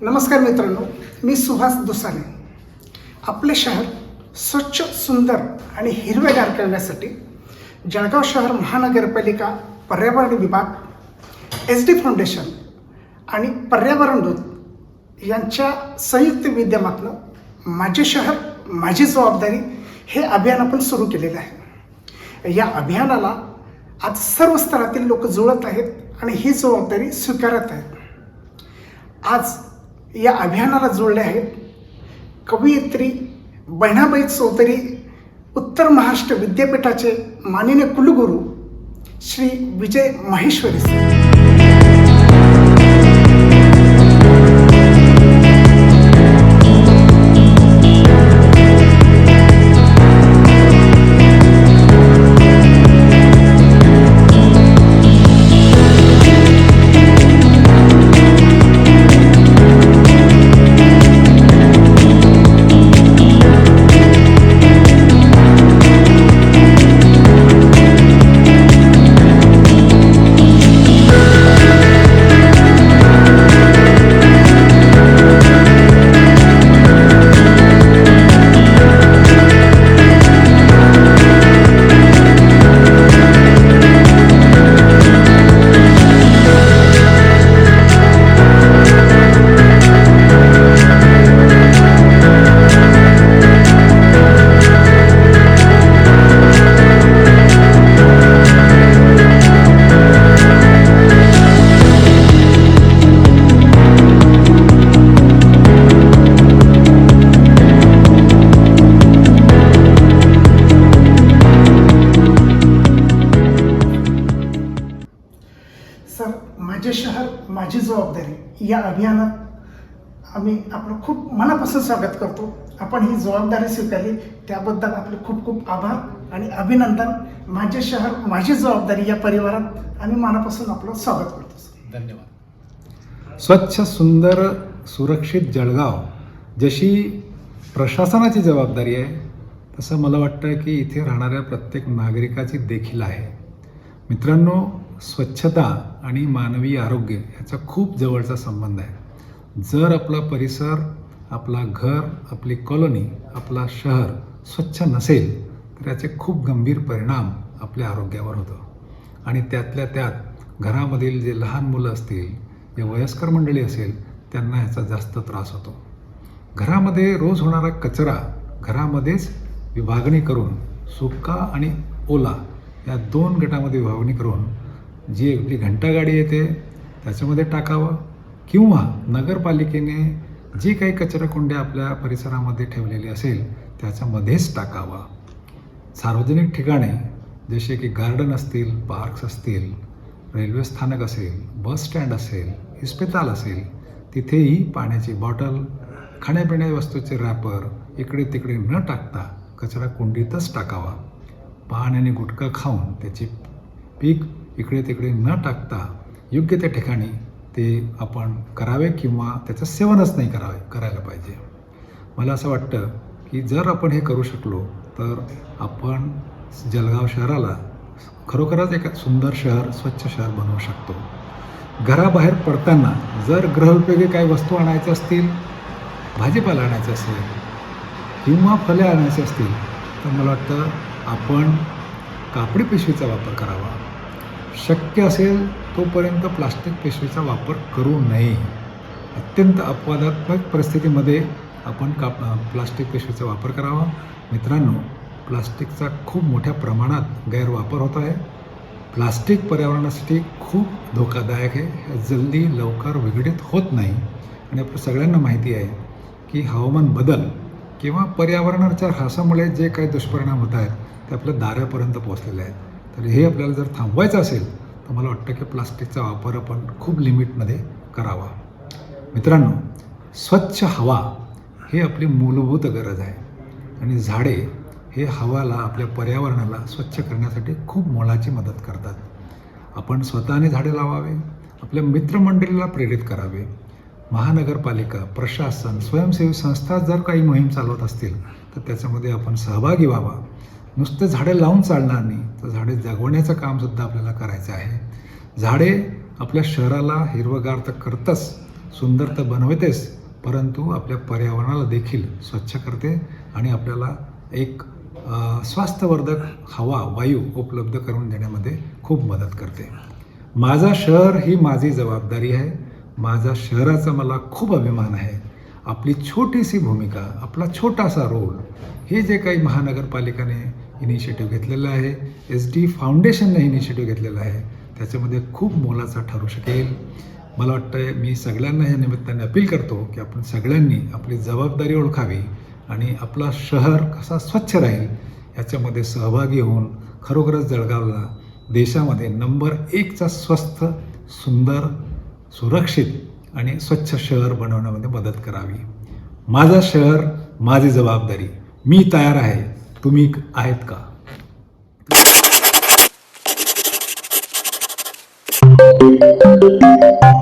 नमस्कार मित्रांनो मी सुहास दुसाने. आपले शहर स्वच्छ सुंदर आणि हिरवेगार करण्यासाठी जळगाव शहर महानगरपालिका पर्यावरण विभाग एस डी फाउंडेशन आणि पर्यावरण दूत यांच्या संयुक्त विद्यमातनं माझे शहर माझी जबाबदारी हे अभियान आपण सुरू केलेलं आहे. या अभियानाला आज सर्व स्तरातील लोक जुळत आहेत आणि ही जबाबदारी स्वीकारत आहेत. आज या अभियानाला जुळले आहेत कवयित्री बहिणाबाई चौधरी उत्तर महाराष्ट्र विद्यापीठाचे माननीय कुलगुरू श्री विजय माहेश्वरी माझी जबाबदारी या अभियानात आम्ही आपलं खूप मनापासून स्वागत करतो. आपण ही जबाबदारी स्वीकारली त्याबद्दल आपले खूप खूप आभार आणि अभिनंदन. माझे शहर माझी जबाबदारी या परिवारात आम्ही मनापासून आपलं स्वागत करतो धन्यवाद. स्वच्छ सुंदर सुरक्षित जळगाव जशी प्रशासनाची जबाबदारी आहे तसं मला वाटतं की इथे राहणाऱ्या प्रत्येक नागरिकाची देखील आहे. मित्रांनो स्वच्छता आणि मानवी आरोग्य याचा खूप जवळचा संबंध आहे. जर आपला परिसर आपला घर आपली कॉलनी आपला शहर स्वच्छ नसेल तर याचे खूप गंभीर परिणाम आपल्या आरोग्यावर होतो. आणि त्यातल्या त्यात घरामधील जे लहान मुलं असतील जे वयस्कर मंडळी असेल त्यांना ह्याचा जास्त त्रास होतो. घरामध्ये रोज होणारा कचरा घरामध्येच विभागणी करून सुका आणि ओला या दोन गटामध्ये विभागणी करून जी आपली घंटागाडी येते त्याच्यामध्ये टाकावं. किंवा नगरपालिकेने जी काही कचराकुंड्या आपल्या परिसरामध्ये ठेवलेली असेल त्याच्यामध्येच टाकावा. सार्वजनिक ठिकाणे जसे की गार्डन असतील पार्क्स असतील रेल्वे स्थानक असेल बस स्टँड असेल इस्पिताल असेल तिथेही पाण्याची बॉटल खाण्यापिण्या वस्तूचे रॅपर इकडे तिकडे न टाकता कचरा कुंडीतच टाकावा. पान आणि गुटखा खाऊन त्याची पीक इकडे तिकडे न टाकता योग्य त्या ठिकाणी ते आपण करावे किंवा त्याचं सेवनच नाही करावे करायला पाहिजे. मला असं वाटतं की जर आपण हे करू शकलो तर आपण जळगाव शहराला खरोखरच एक सुंदर शहर स्वच्छ शहर बनवू शकतो. घराबाहेर पडताना जर ग्रहउपयोगी काही वस्तू आणायच्या असतील भाजीपाला आणायचं असेल किंवा फळे आणायचे असतील तर मला वाटतं आपण कापडी पिशवीचा वापर करावा. शक्य असेल तोपर्यंत प्लास्टिक पिशवीचा वापर करू नये. अत्यंत अपवादात्मक परिस्थितीमध्ये आपण काप प्लास्टिक पिशवीचा वापर करावा? मित्रांनो प्लास्टिकचा खूप मोठ्या प्रमाणात गैरवापर होत आहे. प्लास्टिक पर्यावरणासाठी खूप धोकादायक आहे. हे जल्दी लवकर विघटित होत नाही. आणि आपल्या सगळ्यांना माहिती आहे की हवामान बदल किंवा पर्यावरणाच्या ऱ्हासामुळे जे काही दुष्परिणाम होत आहेत ते आपल्या दारापर्यंत पोहोचलेले आहेत. तर हे आपल्याला जर थांबवायचं असेल तर मला वाटतं की प्लास्टिकचा वापर आपण खूप लिमिटमध्ये करावा. मित्रांनो स्वच्छ हवा ही आपली मूलभूत गरज आहे. आणि झाडे हे हवाला आपल्या पर्यावरणाला स्वच्छ करण्यासाठी खूप मोलाची मदत करतात. आपण स्वतःने झाडे लावावे आपल्या मित्रमंडळीला प्रेरित करावे. महानगरपालिका प्रशासन स्वयंसेवी संस्था जर काही मोहीम चालवत असतील तर त्याच्यामध्ये आपण सहभागी व्हावा. नुसतं झाडे लावून चालणार नाही. तर झाडे जगवण्याचं कामसुद्धा आपल्याला करायचं आहे. झाडे आपल्या शहराला हिरवगार तर करतच सुंदर तर बनवतेच परंतु आपल्या पर्यावरणाला देखील स्वच्छ करते आणि आपल्याला एक स्वास्थ्यवर्धक हवा वायू उपलब्ध करून देण्यामध्ये खूप मदत करते. माझा शहर ही माझी जबाबदारी आहे. माझा शहराचा मला खूप अभिमान आहे. आपली छोटीशी भूमिका आपला छोटासा रोल हे जे काही महानगरपालिकाने इनिशिएटिव्ह घेतलेलं आहे. एस डी फाउंडेशनने इनिशिएटिव्ह घेतलेलं आहे. त्याच्यामध्ये खूप मोलाचा ठरू शकेल. मला वाटतं मी सगळ्यांना या निमित्ताने अपील करतो की आपण सगळ्यांनी आपली जबाबदारी ओळखावी आणि आपला शहर कसा स्वच्छ राहील याच्यामध्ये सहभागी होऊन खरोखरच जळगावला देशामध्ये नंबर एकचा स्वस्थ सुंदर सुरक्षित आणि स्वच्छ शहर बनवण्यामध्ये मदत करावी. माझं शहर माझी जबाबदारी. मी तयार आहे. तुम्ही आहेत का Thank you.